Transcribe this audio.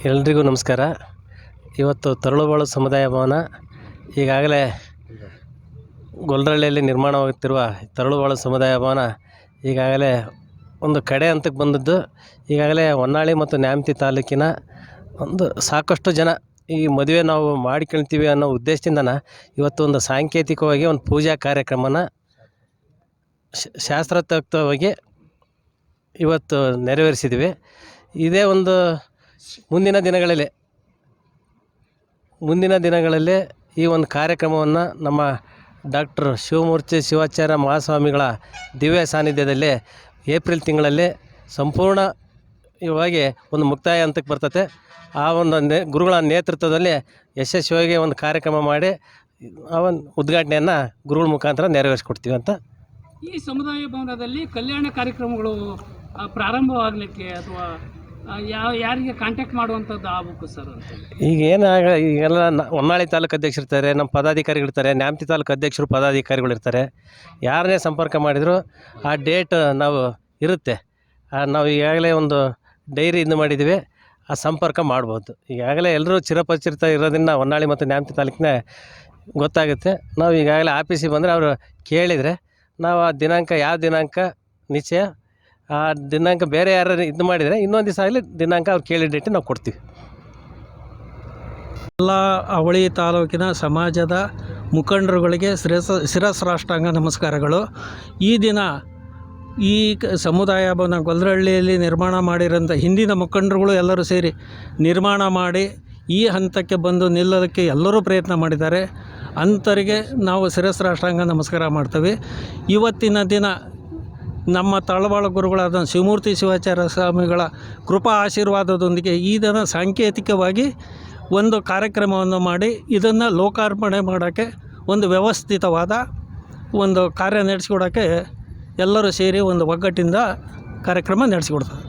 ಎಲ್ರಿಗೂ ನಮಸ್ಕಾರ. ಇವತ್ತು ತರಳುಬಾಳು ಸಮುದಾಯ ಭವನ ಈಗಾಗಲೇ ಗೊಲ್ರಳ್ಳಿಯಲ್ಲಿ ನಿರ್ಮಾಣವಾಗುತ್ತಿರುವ ತರಳುಬಾಳು ಸಮುದಾಯ ಭವನ ಈಗಾಗಲೇ ಒಂದು ಕಡೆ ಹಂತಕ್ಕೆ ಬಂದದ್ದು. ಈಗಾಗಲೇ ಹೊನ್ನಾಳಿ ಮತ್ತು ನ್ಯಾಮತಿ ತಾಲೂಕಿನ ಒಂದು ಸಾಕಷ್ಟು ಜನ ಈ ಮದುವೆ ನಾವು ಮಾಡಿಕೊಳ್ತೀವಿ ಅನ್ನೋ ಉದ್ದೇಶದಿಂದನ ಇವತ್ತು ಒಂದು ಸಾಂಕೇತಿಕವಾಗಿ ಒಂದು ಪೂಜಾ ಕಾರ್ಯಕ್ರಮನ ಶಾಸ್ತ್ರೋಕ್ತವಾಗಿ ಇವತ್ತು ನೆರವೇರಿಸಿದ್ವಿ. ಇದೇ ಒಂದು ಮುಂದಿನ ದಿನಗಳಲ್ಲಿ ಮುಂದಿನ ದಿನಗಳಲ್ಲಿ ಈ ಒಂದು ಕಾರ್ಯಕ್ರಮವನ್ನು ನಮ್ಮ ಡಾಕ್ಟರ್ ಶಿವಮೂರ್ತಿ ಶಿವಾಚಾರ್ಯ ಮಹಾಸ್ವಾಮಿಗಳ ದಿವ್ಯ ಸಾನ್ನಿಧ್ಯದಲ್ಲಿ ಏಪ್ರಿಲ್ ತಿಂಗಳಲ್ಲಿ ಸಂಪೂರ್ಣ ಇವಾಗಿ ಒಂದು ಮುಕ್ತಾಯ ಹಂತಕ್ಕೆ ಬರ್ತತೆ. ಆ ಒಂದು ನೇ, ಗುರುಗಳ ನೇತೃತ್ವದಲ್ಲಿ ಯಶಸ್ವಿಯಾಗಿ ಒಂದು ಕಾರ್ಯಕ್ರಮ ಮಾಡಿ ಆ ಒಂದು ಉದ್ಘಾಟನೆಯನ್ನು ಗುರುಗಳ ಮುಖಾಂತರ ನೆರವೇರಿಸ್ಕೊಡ್ತೀವಿ ಅಂತ. ಈ ಸಮುದಾಯ ಭವನದಲ್ಲಿ ಕಲ್ಯಾಣ ಕಾರ್ಯಕ್ರಮಗಳು ಪ್ರಾರಂಭವಾಗಲಿಕ್ಕೆ ಅಥವಾ ಯಾವ ಯಾರಿಗೆ ಕಾಂಟ್ಯಾಕ್ಟ್ ಮಾಡುವಂಥದ್ದು ಬುಕ್ ಸರ್ ಈಗ ಏನಾಗ ಈಗೆಲ್ಲ ಹೊನ್ನಾಳಿ ತಾಲೂಕು ಅಧ್ಯಕ್ಷರು ಇರ್ತಾರೆ, ನಮ್ಮ ಪದಾಧಿಕಾರಿಗಳಿರ್ತಾರೆ ನ್ಯಾಮತಿ ತಾಲೂಕು ಅಧ್ಯಕ್ಷರು, ಪದಾಧಿಕಾರಿಗಳು ಇರ್ತಾರೆ. ಯಾರನ್ನೇ ಸಂಪರ್ಕ ಮಾಡಿದ್ರು ಆ ಡೇಟ್ ನಾವು ಇರುತ್ತೆ. ನಾವು ಈಗಾಗಲೇ ಒಂದು ಡೈರಿ ಮಾಡಿದ್ದೀವಿ. ಆ ಸಂಪರ್ಕ ಮಾಡ್ಬೋದು. ಈಗಾಗಲೇ ಎಲ್ಲರೂ ಚಿರಪರಿಚಿತ ಇರೋದನ್ನ ಹೊನ್ನಾಳಿ ಮತ್ತು ನ್ಯಾಮತಿ ತಾಲೂಕಿನ ಗೊತ್ತಾಗುತ್ತೆ. ನಾವು ಈಗಾಗಲೇ ಆಫೀಸಿಗೆ ಬಂದರೆ ಅವರು ಕೇಳಿದರೆ ನಾವು ಆ ದಿನಾಂಕ, ಯಾವ ದಿನಾಂಕ, ನಿಶ್ಚಯ ಆ ದಿನಾಂಕ ಬೇರೆ ಯಾರು ಇದು ಮಾಡಿದರೆ ಇನ್ನೊಂದು ದಿವಸ ಆಗಲಿ ದಿನಾಂಕ ಅವ್ರು ಕೇಳಿ ಡೇಟ್ ನಾವು ಕೊಡ್ತೀವಿ. ಎಲ್ಲ ಅವಳಿ ತಾಲೂಕಿನ ಸಮಾಜದ ಮುಖಂಡರುಗಳಿಗೆ ಶಿರಸ್ ಶಿರಸ್ರಾಷ್ಟಾಂಗ ನಮಸ್ಕಾರಗಳು. ಈ ದಿನ ಈ ಸಮುದಾಯ ಭವನ ಗೊಲ್ಲರಹಳ್ಳಿಯಲ್ಲಿ ನಿರ್ಮಾಣ ಮಾಡಿರೋಂಥ ಹಿಂದಿನ ಮುಖಂಡರುಗಳು ಎಲ್ಲರೂ ಸೇರಿ ನಿರ್ಮಾಣ ಮಾಡಿ ಈ ಹಂತಕ್ಕೆ ಬಂದು ನಿಲ್ಲೋದಕ್ಕೆ ಎಲ್ಲರೂ ಪ್ರಯತ್ನ ಮಾಡಿದ್ದಾರೆ. ಅಂಥವರಿಗೆ ನಾವು ಶಿರಸ್ರಾಷ್ಟಾಂಗ ನಮಸ್ಕಾರ ಮಾಡ್ತೇವೆ. ಇವತ್ತಿನ ದಿನ ನಮ್ಮ ತಳವಾಳ ಗುರುಗಳಾದ ಶಿವಮೂರ್ತಿ ಶಿವಾಚಾರ್ಯ ಸ್ವಾಮಿಗಳ ಕೃಪಾ ಆಶೀರ್ವಾದದೊಂದಿಗೆ ಈ ದಿನ ಸಾಂಕೇತಿಕವಾಗಿ ಒಂದು ಕಾರ್ಯಕ್ರಮವನ್ನು ಮಾಡಿ ಇದನ್ನು ಲೋಕಾರ್ಪಣೆ ಮಾಡೋಕ್ಕೆ ಒಂದು ವ್ಯವಸ್ಥಿತವಾದ ಒಂದು ಕಾರ್ಯ ನಡೆಸ್ಕೊಡೋಕ್ಕೆ ಎಲ್ಲರೂ ಸೇರಿ ಒಂದು ಒಗ್ಗಟ್ಟಿಂದ ಕಾರ್ಯಕ್ರಮ ನಡೆಸಿಕೊಡ್ತಾರೆ.